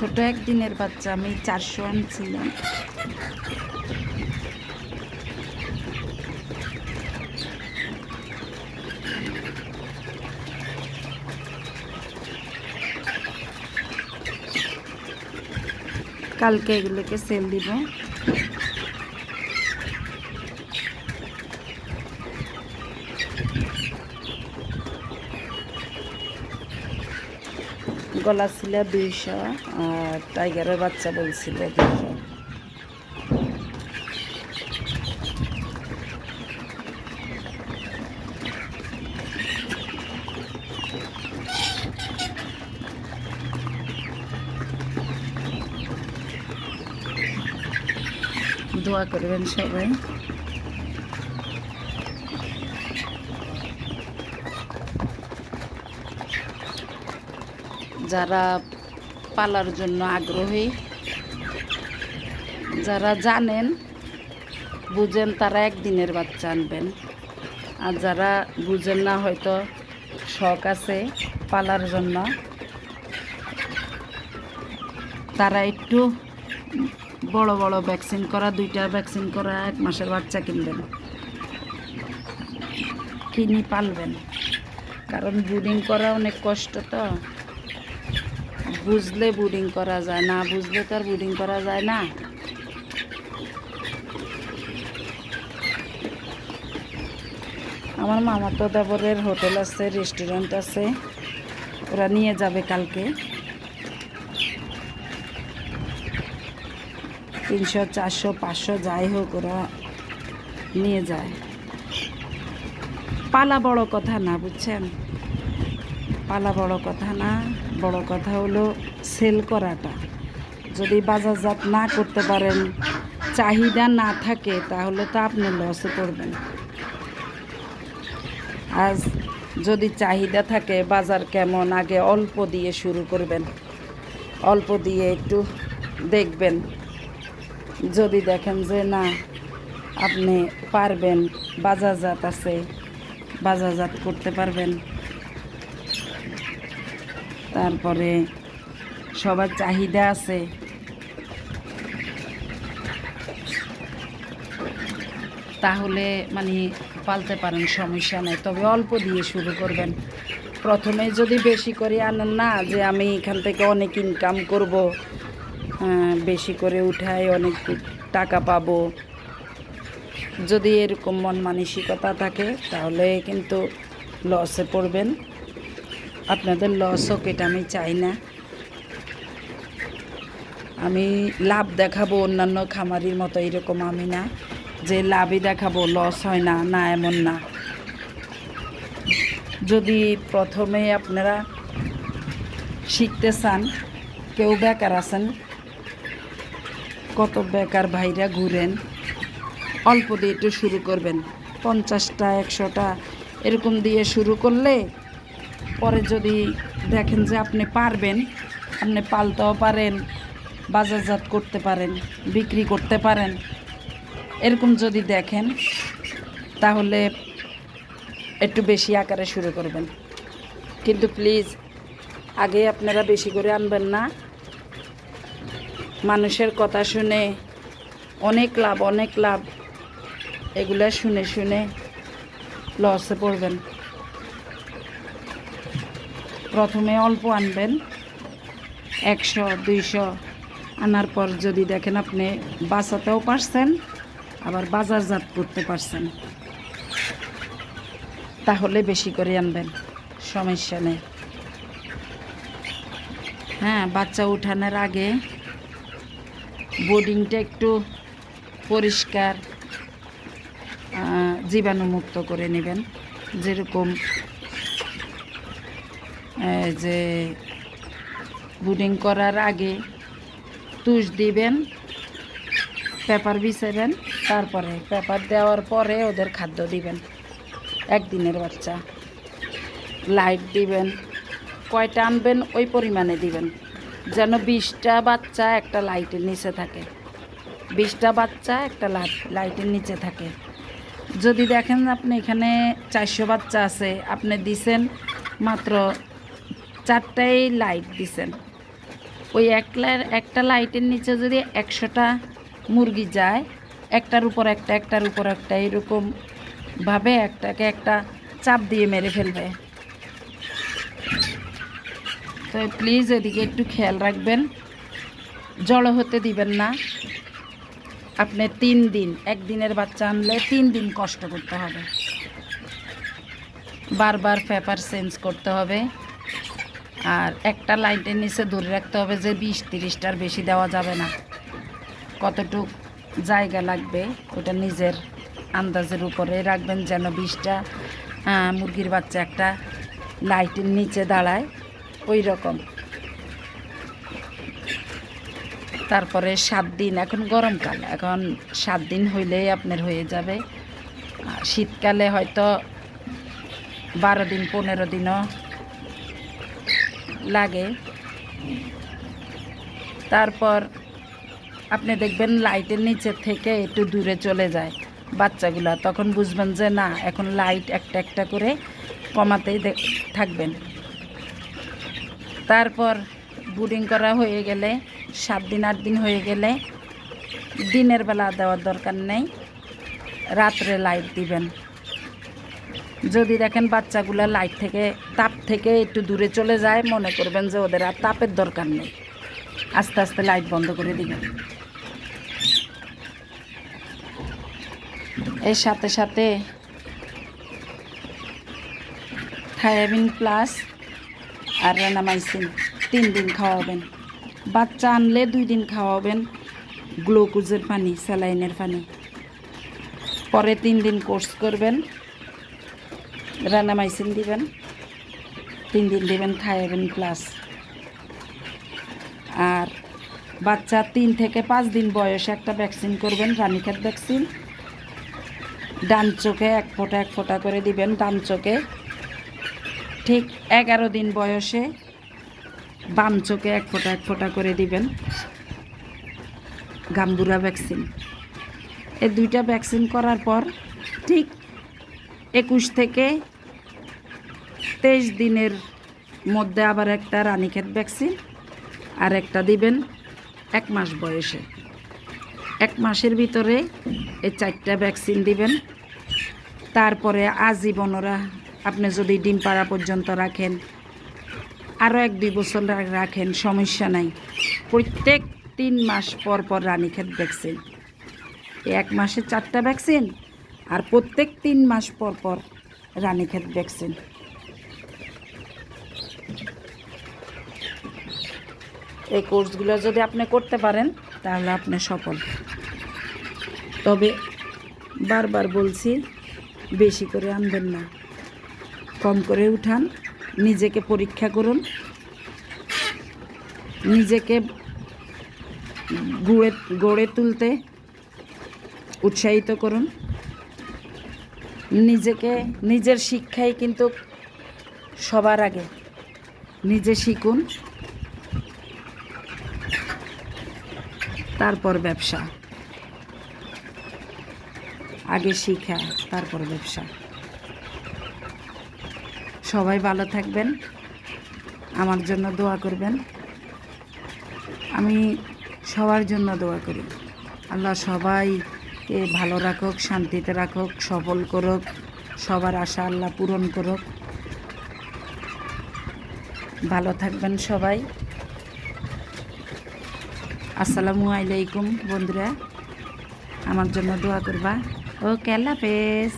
ছোট একদিনের বাচ্চা আমি চারশো আনছিলাম। কালকে এগুলোকে সেল দিব। গলা ছিল দুইশো আর টাইগারের বাচ্চা বলছিল দুইশো। দোয়া করবেন সবাই। যারা পালার জন্য আগ্রহী, যারা জানেন, বুঝেন তারা একদিনের বাচ্চা আনবেন। আর যারা বুঝেন না হয়তো শখ আছে পালার জন্য, তারা একটু বড় বড় ভ্যাকসিন করা, দুইটা ভ্যাকসিন করা, এক মাসের বাচ্চা কিনবেন। কিনি পালবেন। কারণ ব্রিডিং করা অনেক কষ্ট তো। বুঝলে ব্রিডিং করা যায়, না বুঝলে তো আর ব্রিডিং করা যায় না। আমার মামা তো দেবরের হোটেল আছে, রেস্টুরেন্ট আছে, ওরা নিয়ে যাবে কালকে। তিনশো, চারশো, পাঁচশো যাই হোক ওরা নিয়ে যায়। পালা বড় কথা না, বুঝছেন? পালা বড় কথা না। বড় কথা হলো সেল করাটা। যদি বাজারজাত না করতে পারেন, চাহিদা না থাকে, তাহলে তো আপনি লসে পড়বেন। আজ যদি চাহিদা থাকে, বাজার কেমন? আগে অল্প দিয়ে শুরু করবেন। অল্প দিয়ে একটু দেখবেন। যদি দেখেন যে না, আপনি পারবেন, বাজারজাত আছে, বাজারজাত করতে পারবেন। তারপরে সবার চাহিদা আছে। তাহলে মানে পালতে পারেন, সমস্যা নেই। তবে অল্প দিয়ে শুরু করবেন। প্রথমে যদি বেশি করে আনেন না, যে আমি এখান থেকে অনেক ইনকাম করব বেশি করে উঠাই, অনেক টাকা পাবো। যদি এরকম মন মানসিকতা থাকে, তাহলে কিন্তু লসে পড়বেন। আপনাদের লস হোক, এটা আমি চাই না। আমি লাভ দেখাবো অন্যান্য খামারির মতো এরকম আমি না, যে লাভই দেখাবো লস হয় না না এমন না। যদি প্রথমে আপনারা শিখতে চান, কেউ বেকার আছেন, কত বেকার ভাইরা ঘুরেন, অল্প দিয়ে একটু শুরু করবেন, পঞ্চাশটা, একশোটা, এরকম দিয়ে শুরু করলে পরে যদি দেখেন যে আপনি পারবেন, আপনি পালতেও পারেন, বাজারজাত করতে পারেন, বিক্রি করতে পারেন, এরকম যদি দেখেন, তাহলে একটু বেশি আকারে শুরু করবেন। কিন্তু প্লিজ আগে আপনারা বেশি করে আনবেন না। মানুষের কথা শুনে, অনেক লাভ অনেক লাভ, এগুলা শুনে শুনে লসে পড়বেন। প্রথমে অল্প আনবেন। একশো, দুইশো আনার পর যদি দেখেন আপনি বাঁচাতেও পারছেন, আবার বাজারজাত করতে পারছেন, তাহলে বেশি করে আনবেন, সমস্যা নেই। হ্যাঁ বাচ্চা উঠানোর আগে বোর্ডিংটা একটু পরিষ্কার জীবাণুমুক্ত করে নেবেন, যেরকম যে বুডিং করার আগে তুষ দিবেন, পেপার বিছাবেন তারপরে পেপার দেওয়ার পরে ওদের খাদ্য দিবেন। একদিনের বাচ্চা। লাইট দিবেন, কয়টা আনবেন, ওই পরিমাণে দিবেন। যেন বিশটা বাচ্চা একটা লাইটের নিচে থাকে। বিশটা বাচ্চা একটা লাইট- লাইটের নিচে থাকে। যদি দেখেন আপনি এখানে চারশো বাচ্চা আছে, আপনি দিছেন মাত্র চারটাই লাইট দিছেন। ওই একলার একটা লাইটের নিচে যদি একশোটা মুরগি যায়, একটার উপর একটা, একটার উপর একটা, এরকম ভাবে একটাকে একটা চাপ দিয়ে মেরে ফেলবে। তো প্লিজ এদিকে একটু খেয়াল রাখবেন। জড়ো হতে দিবেন না। আপনি তিন দিন, একদিনের বাচ্চা আনলে তিন দিন কষ্ট করতে হবে। বারবার পেপার চেঞ্জ করতে হবে। আর একটা লাইটের নিচে ধরে রাখতে হবে যে বিশ তিরিশটার বেশি দেওয়া যাবে না। কতটুক জায়গা লাগবে ওটা নিজের আন্দাজের উপরে রাখবেন যেন আহ, মুরগির বাচ্চা একটা লাইটের নিচে দাঁড়ায় ওই রকম। তারপরে সাত দিন এখন গরমকাল এখন সাত দিন হইলেই আপনার হয়ে যাবে। শীতকালে হয়তো বারো দিন পনেরো দিনও লাগে। তারপর আপনি দেখবেন লাইটের নিচে থেকে একটু দূরে চলে যায় বাচ্চাগুলা। তখন বুঝবেন যে না, এখন লাইট একটা একটা করে কমাতেই থাকবেন। তারপর বুডিং করা হয়ে গেলে, সাত দিন, আট দিন হয়ে গেলে দিনের বেলা দেওয়ার দরকার নেই। রাত্রে লাইট দিবেন। যদি দেখেন বাচ্চাগুলো লাইট থেকে, তাপ থেকে একটু দূরে চলে যায়, মনে করবেন যে ওদের আর তাপের দরকার নেই। আস্তে আস্তে লাইট বন্ধ করে দিবেন। এর সাথে সাথে থায়াবিন প্লাস আর রেনামাইসিন তিন দিন খাওয়াবেন। বাচ্চা আনলে দুই দিন খাওয়াবেন গ্লুকোজের পানি, স্যালাইনের পানি। পরে তিন দিন কোর্স করবেন। রানামাইসিন দিবেন, তিন দিন দিবেন থায়াবিন প্লাস আর বাচ্চা তিন থেকে পাঁচ দিন বয়সে একটা ভ্যাকসিন করবেন, রানীক্ষেত ভ্যাকসিন ডান চোখে এক ফোঁটা এক ফোঁটা করে দিবেন ডান চোখে। ঠিক এগারো দিন বয়সে বাম চোখে এক ফোঁটা এক ফোঁটা করে দিবেন গাম্বুরা ভ্যাকসিন এই দুইটা ভ্যাকসিন করার পর ঠিক একুশ থেকে তেইশ দিনের মধ্যে আবার একটা রানীক্ষেত ভ্যাকসিন আর একটা দিবেন এক মাস বয়সে। এক মাসের ভিতরে এই চারটা ভ্যাকসিন দিবেন। তারপরে আজীবন ওরা আপনি যদি ডিম পাড়া পর্যন্ত রাখেন, আরও এক দুই বছর রাখেন, সমস্যা নাই। প্রত্যেক তিন মাস পর পর রানীক্ষেত ভ্যাকসিন। এক মাসে চারটা ভ্যাকসিন আর প্রত্যেক তিন মাস পর পর রানীক্ষেত ভ্যাকসিন এই কোর্সগুলো যদি আপনি করতে পারেন, তাহলে আপনি সফল। তবে বারবার বলছি, বেশি করে আনবেন না। কম করে উঠান, নিজেকে পরীক্ষা করুন। নিজেকে গুড়ে গড়ে তুলতে উৎসাহিত করুন। নিজেকে, নিজের শিক্ষাই কিন্তু সবার আগে। নিজে শিখুন, তারপর ব্যবসা। আগে শিখা, তারপর ব্যবসা। সবাই ভালো থাকবেন। আমার জন্য দোয়া করবেন। আমি সবার জন্য দোয়া করি। আল্লাহ সবাইকে ভালো রাখুক, শান্তিতে রাখুক সফল করুক, সবার আশা আল্লাহ পূরণ করুক। ভালো থাকবেন সবাই। আসসালামু আলাইকুম বন্ধুরা। আমার জন্য দোয়া করবা। ও কেলা হাফেজ।